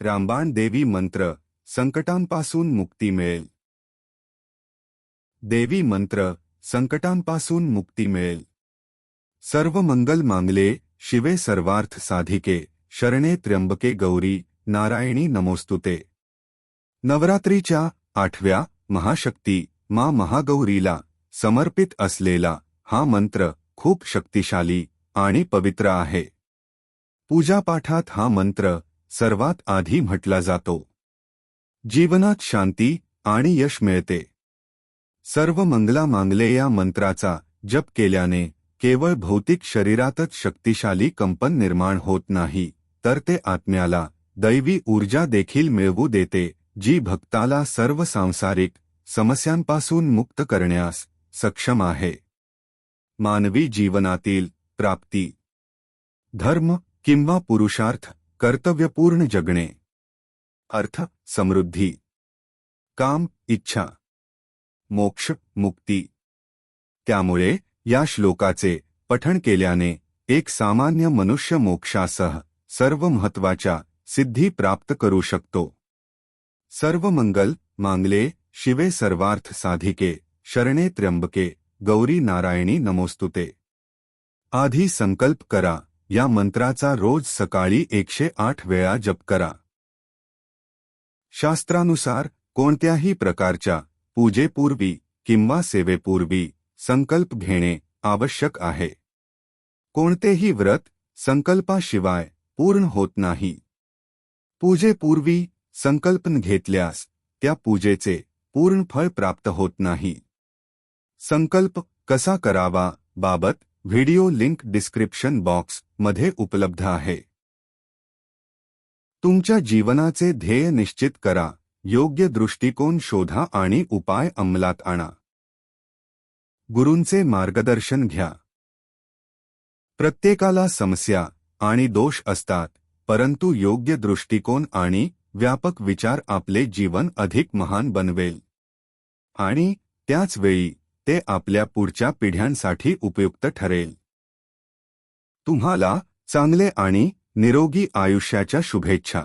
रामबाण देवी मंत्र संकटांपासून मुक्ती मिळेल. देवी मंत्र संकटांपासून मुक्ती मिळेल. सर्व मंगल मांगले शिवे सर्वार्थ साधिके शरणे त्र्यंबके गौरी नारायणी नमोस्तुते. नवरात्रीच्या आठव्या महाशक्ती मा महागौरीला समर्पित असलेला हा मंत्र खूप शक्तिशाली आणि पवित्र आहे. पूजापाठात हा मंत्र सर्वात आधी म्हटला जातो. जीवनात शांती आणि यश मिळते. सर्व मंगला मांगले या मंत्राचा जप केल्याने केवळ भौतिक शरीरातच शक्तिशाली कंपन निर्माण होत नाही तर ते आत्म्याला दैवी ऊर्जा देखील मिळवू देते जी भक्ताला सर्व सांसारिक समस्यांपासून मुक्त करण्यास सक्षम आहे. मानवी जीवनातील प्राप्ती. धर्म किंवा पुरुषार्थ कर्तव्यपूर्ण जगणे. अर्थ समृद्धी. काम इच्छा. मोक्ष मुक्ती. त्यामुळे या श्लोकाचे पठण केल्याने एक सामान्य मनुष्य मोक्षासह सर्व महत्त्वाच्या सिद्धी प्राप्त करू शकतो. सर्व मंगल मांगले शिवे सर्वार्थ साधिके शरणे त्र्यंबके गौरी नारायणी नमोस्तुते. आधी संकल्प करा. या मंत्राचा रोज सकाळी एकशे आठ वेळा जप करा. शास्त्रानुसार, कोणत्याही प्रकारच्या पूजेपूर्वी किंवा सेवेपूर्वी संकल्प घेणे आवश्यक आहे. कोणतेही व्रत संकल्पाशिवाय पूर्ण होत नाही. पूजेपूर्वी संकल्पन घेतल्यास त्या पूजेचे पूर्ण फळ प्राप्त होत नाही. संकल्प कसा करावा बाबत व्हिडिओ लिंक डिस्क्रिप्शन बॉक्समध्ये उपलब्ध आहे. तुमच्या जीवनाचे ध्येय निश्चित करा योग्य दृष्टिकोन शोधा आणि उपाय अंमलात आणा. गुरूंचे मार्गदर्शन घ्या. प्रत्येकाला समस्या आणि दोष असतात परंतु योग्य दृष्टिकोन आणि व्यापक विचार आपले जीवन अधिक महान बनवेल. आणि त्याच वेळी ते आपल्या पुढच्या पिढ्यांसाठी उपयुक्त ठरेल. तुम्हाला चांगले आणि निरोगी आयुष्याच्या शुभेच्छा.